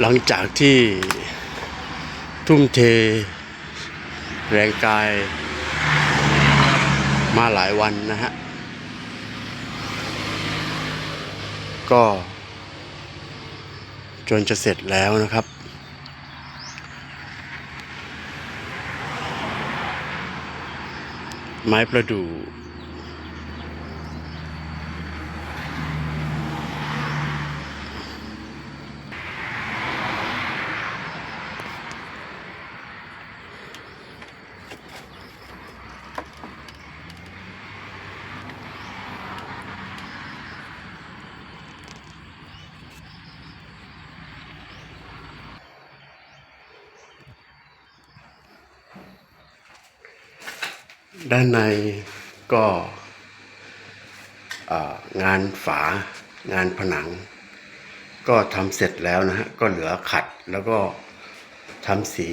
หลังจากที่ทุ่มเท แรงกายมาหลายวันนะฮะ ก็จนจะเสร็จแล้วนะครับ ไม้ประดู่ ด้านในก็งานฝางานผนัง ก็ทำเสร็จแล้วนะฮะ ก็เหลือขัดแล้วก็ทำสี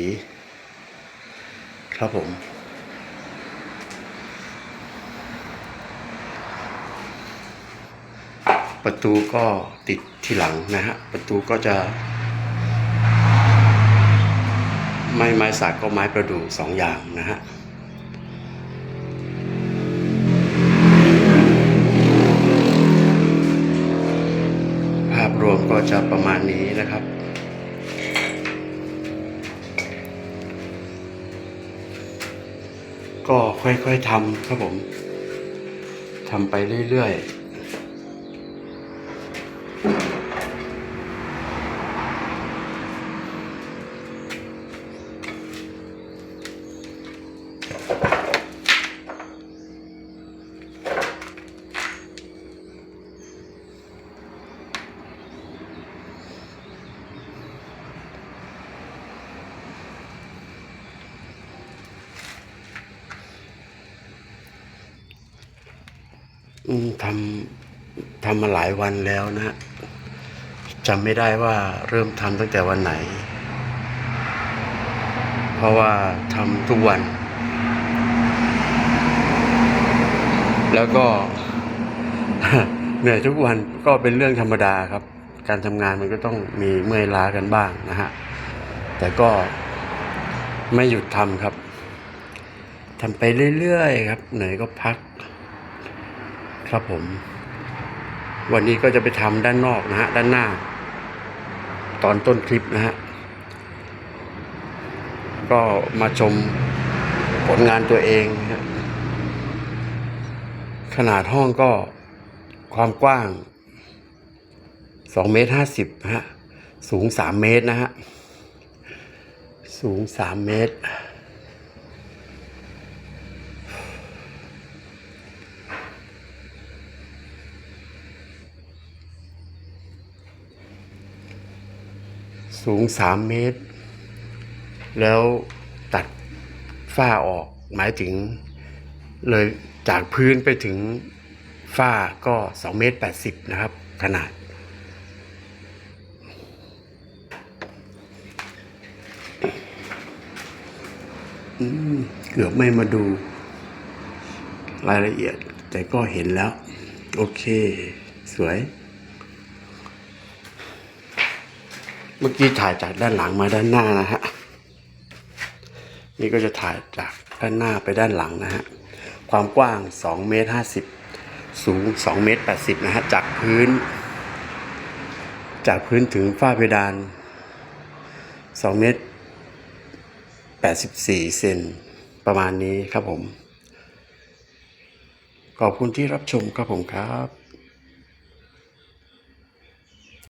ครับผม ประตูก็ติดที่หลังนะฮะ ประตูก็จะไม่ไม้สักก็ไม้ประดู่สองอย่างนะฮะ ภาพรวมก็ จะประมาณนี้นะครับ ก็ค่อยๆทำครับผมทำไปเรื่อยๆ ทำทำมาหลายวันแล้วนะฮะจำไม่ได้ว่าเริ่มทำตั้งแต่วันไหน เพราะว่าทำทุกวัน แล้วก็เหนื่อยทุกวันก็เป็นเรื่องธรรมดาครับ การทำงานมันก็ต้องมีเมื่อยล้ากันบ้างนะฮะ แต่ก็ไม่หยุดทำครับทำไปเรื่อยๆครับ เหนื่อยก็พัก ครับผม วันนี้ก็จะไปทำด้านนอกนะฮะด้านหน้า ตอนต้นคลิปนะฮะก็มาชมผลงานตัวเองนะขนาดห้องก็ความกว้างสองเมตรห้าสิบฮะ สูงสามเมตรนะฮะ สูงสามเมตร สูงสามเมตร แล้วตัดฝ้าออกหมายถึงเลยจากพื้นไปถึงฝ้าก็สองเมตรแปดสิบนะครับ ขนาด เกือบไม่มาดูรายละเอียด แต่ก็เห็นแล้ว โอเค สวย เมื่อกี้ถ่ายจากด้านหลังมาด้านหน้านะฮะ นี่ก็จะถ่ายจากด้านหน้าไปด้านหลังนะฮะ ความกว้าง2เมตร50 สูง2เมตร80นะฮะ จากพื้น จากพื้นถึงฝ้าเพดาน2เมตร84เซนประมาณนี้ครับผม ขอบคุณที่รับชมครับผมครับ